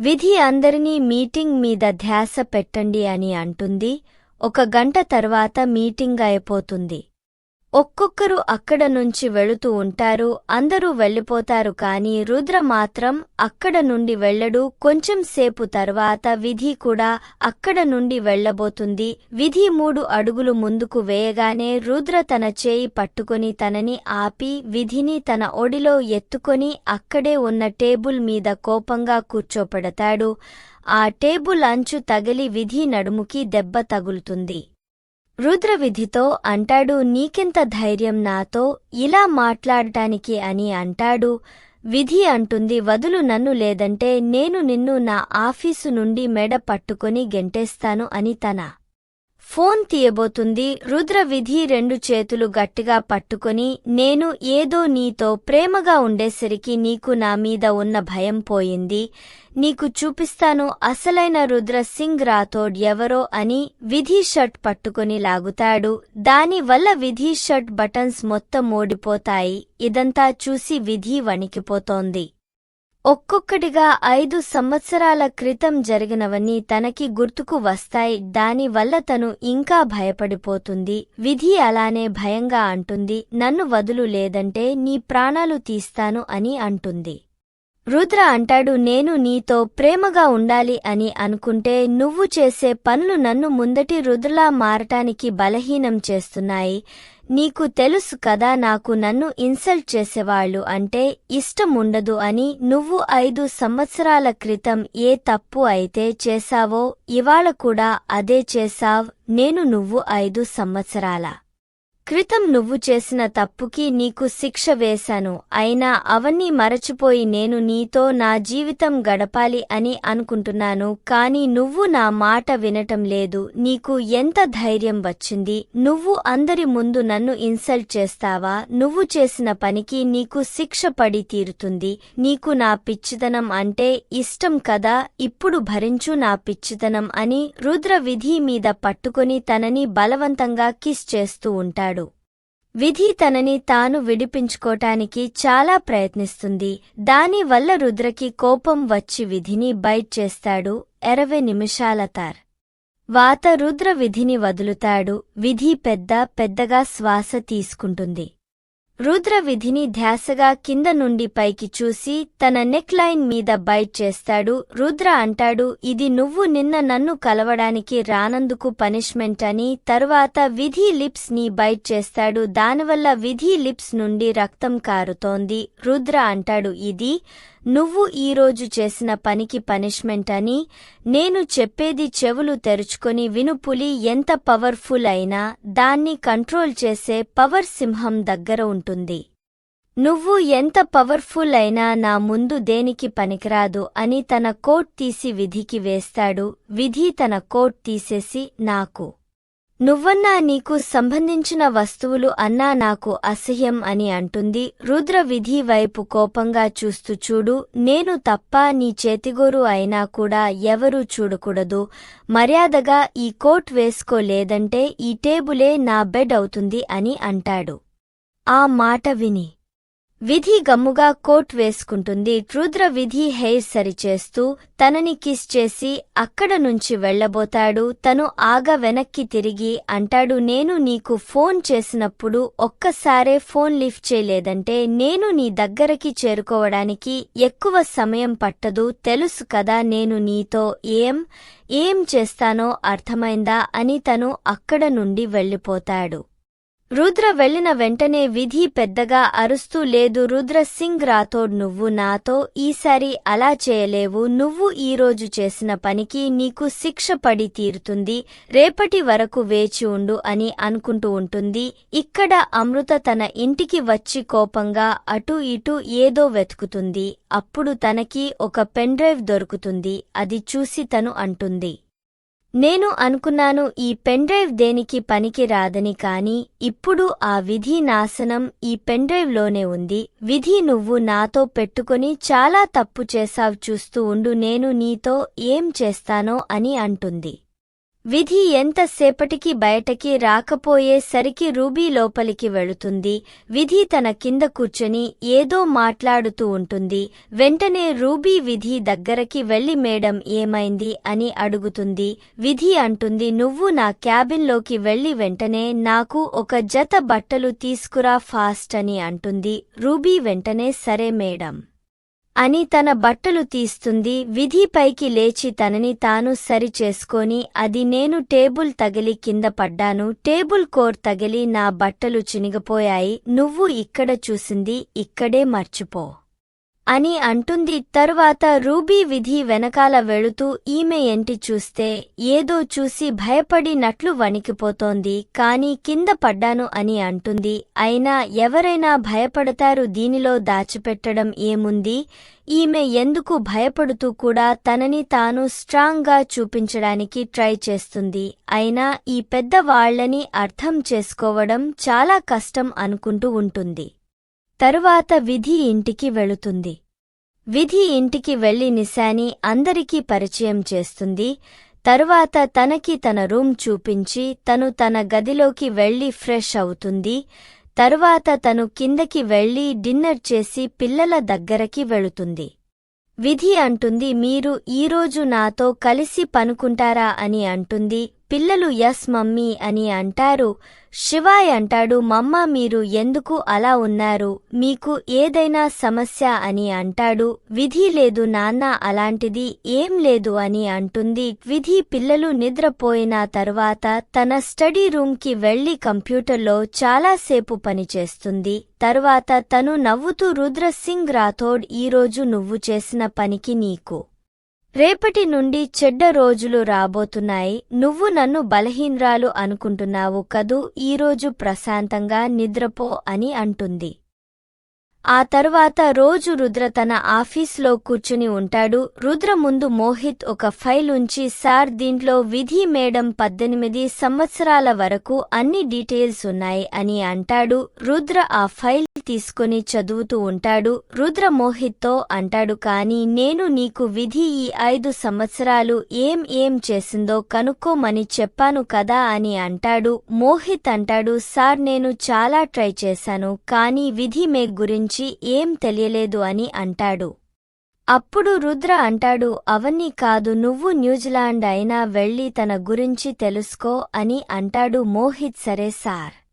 విధి అందరినీ మీటింగ్ మీద ధ్యాస పెట్టండి అని అంటుంది. ఒక గంట తర్వాత మీటింగ్ అయిపోతుంది. ఒక్కొక్కరు అక్కడ నుంచి వెళుతూ ఉంటారు అందరూ వెళ్ళిపోతారు కాని రుద్ర మాత్రం అక్కడ నుండి వెళ్ళడు. కొంచెం సేపు తర్వాత విధి కూడా అక్కడ నుండి వెళ్ళబోతుంది. విధి మూడు అడుగులు ముందుకు వేయగానే రుద్ర తన చేయి పట్టుకొని తనని ఆపి విధిని తన ఒడిలో ఎత్తుకొని అక్కడే ఉన్న టేబుల్ మీద కోపంగా కూర్చోపెడతాడు. ఆ టేబుల్ అంచు తగిలి విధి నడుముకి దెబ్బ తగులుతుంది. రుద్ర విధితో అంటాడు నీకెంత ధైర్యం నాతో? ఇలా మాట్లాడటానికి అని అంటాడు. విధి అంటుంది వదులు నన్ను లేదంటే నేను నిన్ను నా ఆఫీసు నుండి మెడ పట్టుకొని గెంటేస్తాను అని తన ఫోన్ తీయబోతుంది. రుద్ర విధి రెండు చేతులు గట్టిగా పట్టుకొని నేను ఏదో నీతో ప్రేమగా ఉండేసరికి నీకు నా మీద ఉన్న భయం పోయింది. నీకు చూపిస్తాను అసలైన రుద్ర సింగ్ రాథోడ్ ఎవరో అని విధి షర్ట్ పట్టుకుని లాగుతాడు. దానివల్ల విధి షర్ట్ బటన్స్ మొత్తం ఓడిపోతాయి ఇదంతా చూసి విధి వణికిపోతోంది. ఒక్కొక్కటిగా ఐదు సంవత్సరాల క్రితం జరిగినవన్నీ తనకి గుర్తుకు వస్తాయి. దానివల్ల తను ఇంకా భయపడిపోతుంది. విధి అలానే భయంగా అంటుంది. నన్ను వదులు లేదంటే నీ ప్రాణాలు తీస్తాను అని అంటుంది. రుద్ర అంటాడు నేను నీతో ప్రేమగా ఉండాలి అని అనుకుంటే నువ్వు చేసే పనులు నన్ను ముందటి రుద్రలా మారటానికి బలహీనం చేస్తున్నాయి. నీకు తెలుసు కదా నాకు నన్ను ఇన్సల్ట్ చేసేవాళ్ళు అంటే ఇష్టముండదు అని నువ్వు ఐదు సంవత్సరాల క్రితం ఏ తప్పు అయితే చేశావో ఇవాళ కూడా అదే చేశావ్ నేను నువ్వు ఐదు సంవత్సరాల క్రితం నువ్వు చేసిన తప్పుకి నీకు శిక్ష వేశాను. అయినా అవన్నీ మరచిపోయి నేను నీతో నా జీవితం గడపాలి అని అనుకుంటున్నాను. కాని నువ్వు నా మాట వినటం లేదు. నీకు ఎంత ధైర్యం వచ్చింది? నువ్వు అందరి ముందు నన్ను ఇన్సల్ట్ చేస్తావా? నువ్వు చేసిన పనికి నీకు శిక్ష పడి తీరుతుంది. నీకు నా పిచ్చితనం అంటే ఇష్టం కదా? ఇప్పుడు భరించు నా పిచ్చితనం అని రుద్ర విధి మీద పట్టుకుని తనని బలవంతంగా కిస్ చేస్తూ ఉంటాడు. విధి తనని తాను విడిపించుకోటానికి చాలా ప్రయత్నిస్తుంది. దానివల్ల రుద్రకి కోపం వచ్చి విధిని బైట్ చేస్తాడు. ఎరవై నిమిషాల తార్. వాత రుద్ర విధిని వదులుతాడు. విధి పెద్ద పెద్దగా శ్వాస తీసుకుంటుంది. రుద్ర విధిని ధ్యాసగా కింద నుండి పైకి చూసి తన నెక్ లైన్ మీద బైట్ చేస్తాడు. రుద్ర అంటాడు ఇది నువ్వు నిన్న నన్ను కలవడానికి రానందుకు పనిష్మెంట్ అని. తరువాత విధి లిప్స్ని బైట్ చేస్తాడు. దానివల్ల విధి లిప్స్ నుండి రక్తం కారుతోంది. రుద్ర అంటాడు ఇది నువ్వు ఈరోజు చేసిన పనికి పనిష్మెంట్ అని నేను చెప్పేది చెవులు తెరుచుకొని వినుపులి ఎంత పవర్ఫుల్ అయినా దాన్ని కంట్రోల్ చేసే పవర్ సింహం దగ్గర ఉంటుంది. నువ్వు ఎంత పవర్ఫుల్ అయినా నా ముందు దేనికి పనికిరాదు అని తన కోట్ తీసి విధికి వేస్తాడు. విధి తన కోట్ తీసేసి నాకు నువ్వన్నా నీకు సంబంధించిన వస్తువులు అన్నా నాకు అసహ్యం అని అంటుంది. రుద్ర విధి వైపు కోపంగా చూస్తూ చూడు నేను తప్ప నీ చేతిగోరు అయినా కూడా ఎవరూ చూడకూడదు. మర్యాదగా ఈ కోట్ వేసుకోలేదంటే ఈ టేబులే నా బెడ్ అవుతుంది అని అంటాడు. ఆ మాట విని విధి గమ్ముగా కోట్ వేసుకుంటుంది. రుద్ర విధి హెయిర్ సరిచేస్తూ తనని కిస్ చేసి అక్కడ నుంచి వెళ్ళబోతాడు తను ఆగ వెనక్కి తిరిగి అంటాడు నేను నీకు ఫోన్ చేసినప్పుడు ఒక్కసారే ఫోన్ లిఫ్ట్ చేయలేదంటే నేను నీ దగ్గరకి చేరుకోవడానికి ఎక్కువ సమయం పట్టదు. తెలుసు కదా నేను నీతో ఏం ఏం చేస్తానో అర్థమైందా? అని తను అక్కడ నుండి వెళ్ళిపోతాడు. రుద్ర వెళ్ళిన వెంటనే విధి పెద్దగా అరుస్తూ లేదు రుద్ర సింగ్ రాథోడ్ నువ్వు నాతో ఈసారి అలా చేయలేవు నువ్వు ఈరోజు చేసిన పనికి నీకు శిక్ష పడి తీరుతుంది రేపటి వరకు వేచి ఉండు అని అనుకుంటూ ఉంటుంది. ఇక్కడ అమృత తన ఇంటికి వచ్చి కోపంగా అటూ ఇటూ ఏదో వెతుకుతుంది. అప్పుడు తనకి ఒక పెన్డ్రైవ్ దొరుకుతుంది అది చూసి తను అంటుంది. నేను అనుకున్నాను ఈ పెన్డ్రైవ్ దేనికి పనికి రాదని కాని ఇప్పుడు ఆ విధి నాశనం ఈ పెన్డ్రైవ్లోనే ఉంది. విధి నువ్వు నాతో పెట్టుకొని చాలా తప్పు చేశావ్ చూస్తూ ఉండు నేను నీతో ఏం చేస్తానో అని అంటుంది. విధి ఎంతసేపటికి బయటకి రాకపోయేసరికి రూబీ లోపలికి వెళుతుంది. విధి తన కింద కూర్చొని ఏదో మాట్లాడుతూ ఉంటుంది. వెంటనే రూబీ విధి దగ్గరకి వెళ్ళి మేడం ఏమైంది? అని అడుగుతుంది. విధి అంటుంది నువ్వు నా క్యాబిన్లోకి వెళ్ళి వెంటనే నాకు ఒక జత బట్టలు తీసుకురా ఫాస్ట్ అని అంటుంది. రూబీ వెంటనే సరే మేడం. అని తన బట్టలు తీస్తుంది విధి పైకి లేచి తనని తాను సరిచేసుకొని అది నేను టేబుల్ తగిలి కింద పడ్డాను టేబుల్ కోర్ తగిలి నా బట్టలు చినిగిపోయాయి నువ్వు ఇక్కడ చూసింది ఇక్కడే మర్చిపో. అని అంటుంది. తరువాత రూబీ విధి వెనకాల వెళుతూ ఈమె ఎంటి చూస్తే ఏదో చూసి భయపడినట్లు వణికిపోతోంది. కాని కింద పడ్డాను అని అంటుంది. అయినా ఎవరైనా భయపడతారు దీనిలో దాచిపెట్టడం ఏముంది? ఈమె ఎందుకు భయపడుతూ కూడా తనని తాను స్ట్రాంగ్గా చూపించడానికి ట్రై చేస్తుంది. అయినా ఈ పెద్ద వాళ్ళని అర్థం చేసుకోవడం చాలా కష్టం అనుకుంటూ ఉంటుంది. తరువాత విధి ఇంటికి వెళుతుంది. విధి ఇంటికి వెళ్ళి నిశాని అందరికీ పరిచయం చేస్తుంది. తరువాత తనకి తన రూమ్ చూపించి తను తన గదిలోకి వెళ్ళి ఫ్రెష్ అవుతుంది. తరువాత తను కిందకి వెళ్ళి డిన్నర్ చేసి పిల్లల దగ్గరకి వెళుతుంది. విధి అంటుంది మీరు ఈరోజు నాతో కలిసి పనుకుంటారా? అని అంటుంది పిల్లలు ఎస్ మమ్మీ అని అంటారు. శివాయ్ అంటాడు మమ్మ మీరు ఎందుకు అలా ఉన్నారు? మీకు ఏదైనా సమస్య అని అంటాడు. విధి లేదు నాన్న అలాంటిది ఏం లేదు అని అంటుంది. విధి పిల్లలు నిద్రపోయిన తరువాత తన స్టడీ రూమ్కి వెళ్ళి కంప్యూటర్లో చాలాసేపు పనిచేస్తుంది తరువాత తను నవ్వుతూ రుద్రసింగ్ రాథోడ్ ఈరోజు నువ్వు చేసిన పనికి నీకు రేపటి నుండి చెడ్డ రోజులు రాబోతున్నాయి. నువ్వు నన్ను బలహీనరాలు అనుకుంటున్నావు కదూ? ఈరోజు ప్రశాంతంగా నిద్రపో అని అంటుంది. ఆ తరువాత రోజు రుద్ర తన ఆఫీస్లో కూర్చుని ఉంటాడు. రుద్ర ముందు మోహిత్ ఒక ఫైల్ ఉంచి సార్ దీంట్లో విధి మేడం పద్దెనిమిది సంవత్సరాల వరకు అన్ని డీటెయిల్స్ ఉన్నాయి అని అంటాడు. రుద్ర ఆ ఫైల్ తీసుకుని చదువుతూ ఉంటాడు. రుద్ర మోహిత్తో అంటాడు కాని నేను నీకు విధి ఈ ఐదు సంవత్సరాలు ఏం ఏం చేసిందో కనుక్కోమని చెప్పాను కదా అని అంటాడు. మోహిత్ అంటాడు సార్ నేను చాలా ట్రై చేశాను కానీ విధి మే గురించి ఏం తెలియలేదు అని అంటాడు. అప్పుడు రుద్ర అంటాడు అవన్నీ కాదు నువ్వు న్యూజిలాండ్ అయినా వెళ్ళి తన గురించి తెలుసుకో అని అంటాడు మోహిత్ సరే సార్.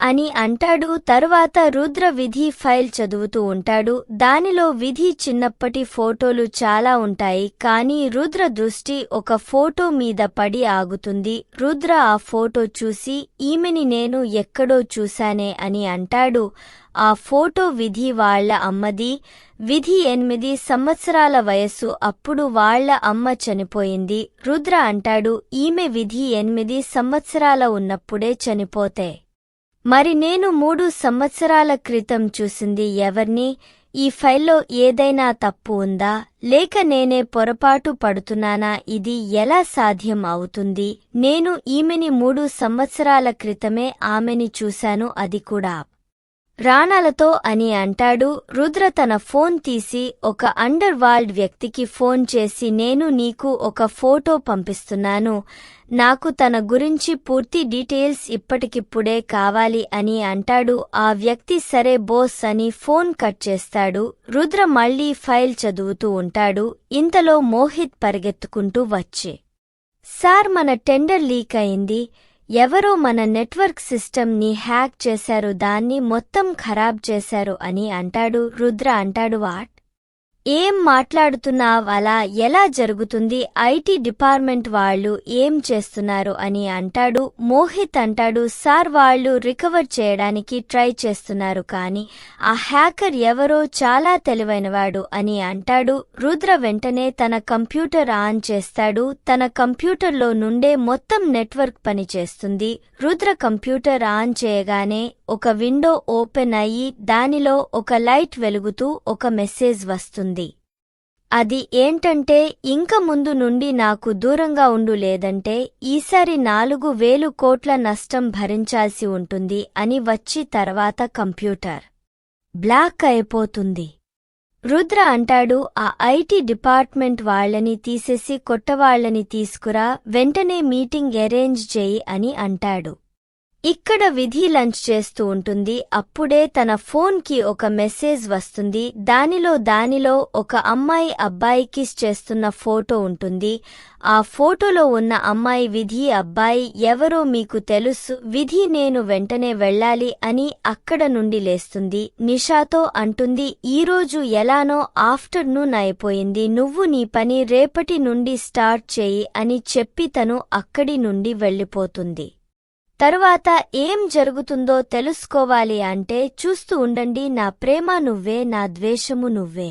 అని అంటాడు. తరువాత రుద్ర విధి ఫైల్ చదువుతూ ఉంటాడు. దానిలో విధి చిన్నప్పటి ఫోటోలు చాలా ఉంటాయి. కానీ రుద్ర దృష్టి ఒక ఫోటో మీద పడి ఆగుతుంది. రుద్ర ఆ ఫోటో చూసి ఈమెని నేను ఎక్కడో చూశానే అని అంటాడు. ఆ ఫోటో విధి వాళ్ళ అమ్మది. విధి ఎనిమిది సంవత్సరాల వయస్సు. అప్పుడు వాళ్ళ అమ్మ చనిపోయింది. రుద్ర అంటాడు ఈమె విధి ఎనిమిది సంవత్సరాల ఉన్నప్పుడే చనిపోతే మరి నేను మూడు సంవత్సరాల క్రితం చూసింది ఎవర్ని? ఈ ఫైల్లో ఏదైనా తప్పు ఉందా? లేక నేనే పొరపాటు పడుతున్నానా? ఇది ఎలా సాధ్యం అవుతుంది? నేను ఈమెని మూడు సంవత్సరాల క్రితమే ఆమెని చూశాను అది కూడా రాణాలతో అని అంటాడు. రుద్ర తన ఫోన్ తీసి ఒక అండర్ వరల్డ్ వ్యక్తికి ఫోన్ చేసి నేను నీకు ఒక ఫోటో పంపిస్తున్నాను. నాకు తన గురించి పూర్తి డీటెయిల్స్ ఇప్పటికిప్పుడే కావాలి అని అంటాడు. ఆ వ్యక్తి సరే బోస్ అని ఫోన్ కట్ చేస్తాడు. రుద్ర మళ్ళీ ఫైల్ చదువుతూ ఉంటాడు. ఇంతలో మోహిత్ పరిగెత్తుకుంటూ వచ్చి సార్ మన టెండర్ లీక్ అయింది. ఎవరో మన నెట్వర్క్ సిస్టమ్ని హ్యాక్ చేశారు దాన్ని మొత్తం ఖరాబ్ చేశారు అని అంటాడు రుద్ర అంటాడు వాట్? ఏం మాట్లాడుతున్నావ్? అలా ఎలా జరుగుతుంది? ఐటీ డిపార్ట్మెంట్ వాళ్ళు ఏం చేస్తున్నారు అని అంటాడు. మోహిత్ అంటాడు సార్ వాళ్ళు రికవర్ చేయడానికి ట్రై చేస్తున్నారు కాని ఆ హ్యాకర్ ఎవరో చాలా తెలివైనవాడు అని అంటాడు. రుద్ర వెంటనే తన కంప్యూటర్ ఆన్ చేస్తాడు. తన కంప్యూటర్లో నుండే మొత్తం నెట్వర్క్ పనిచేస్తుంది. రుద్ర కంప్యూటర్ ఆన్ చేయగానే ఒక విండో ఓపెన్ అయ్యి దానిలో ఒక లైట్ వెలుగుతూ ఒక మెసేజ్ వస్తుంది. అది ఏంటంటే ఇంక ముందు నుండి నాకు దూరంగా ఉండు లేదంటే ఈసారి నాలుగు వేలు కోట్ల నష్టం భరించాల్సి ఉంటుంది అని వచ్చి తర్వాత కంప్యూటర్ బ్లాక్ అయిపోతుంది. రుద్ర అంటాడు ఆ ఐటీ డిపార్ట్మెంట్ వాళ్ళని తీసేసి కొట్టవాళ్ళని తీసుకురా వెంటనే మీటింగ్ అరేంజ్ చేయి అని అంటాడు. ఇక్కడ విధి లంచ్ చేస్తూ ఉంటుంది. అప్పుడే తన ఫోన్కి ఒక మెసేజ్ వస్తుంది. దానిలో దానిలో ఒక అమ్మాయి అబ్బాయి కిస్ చేస్తున్న ఫోటో ఉంటుంది. ఆ ఫోటోలో ఉన్న అమ్మాయి విధి అబ్బాయి ఎవరో మీకు తెలుసు విధి నేను వెంటనే వెళ్ళాలి అని అక్కడ నుండి లేస్తుంది. నిషాతో అంటుంది ఈరోజు ఎలానో ఆఫ్టర్నూన్ అయిపోయింది. నువ్వు నీ పని రేపటి నుండి స్టార్ట్ చేయి అని చెప్పి తను అక్కడి నుండి వెళ్ళిపోతుంది. తరువాత ఏం జరుగుతుందో తెలుసుకోవాలి అంటే చూస్తూ ఉండండి నా ప్రేమ నువ్వే నా ద్వేషము నువ్వే.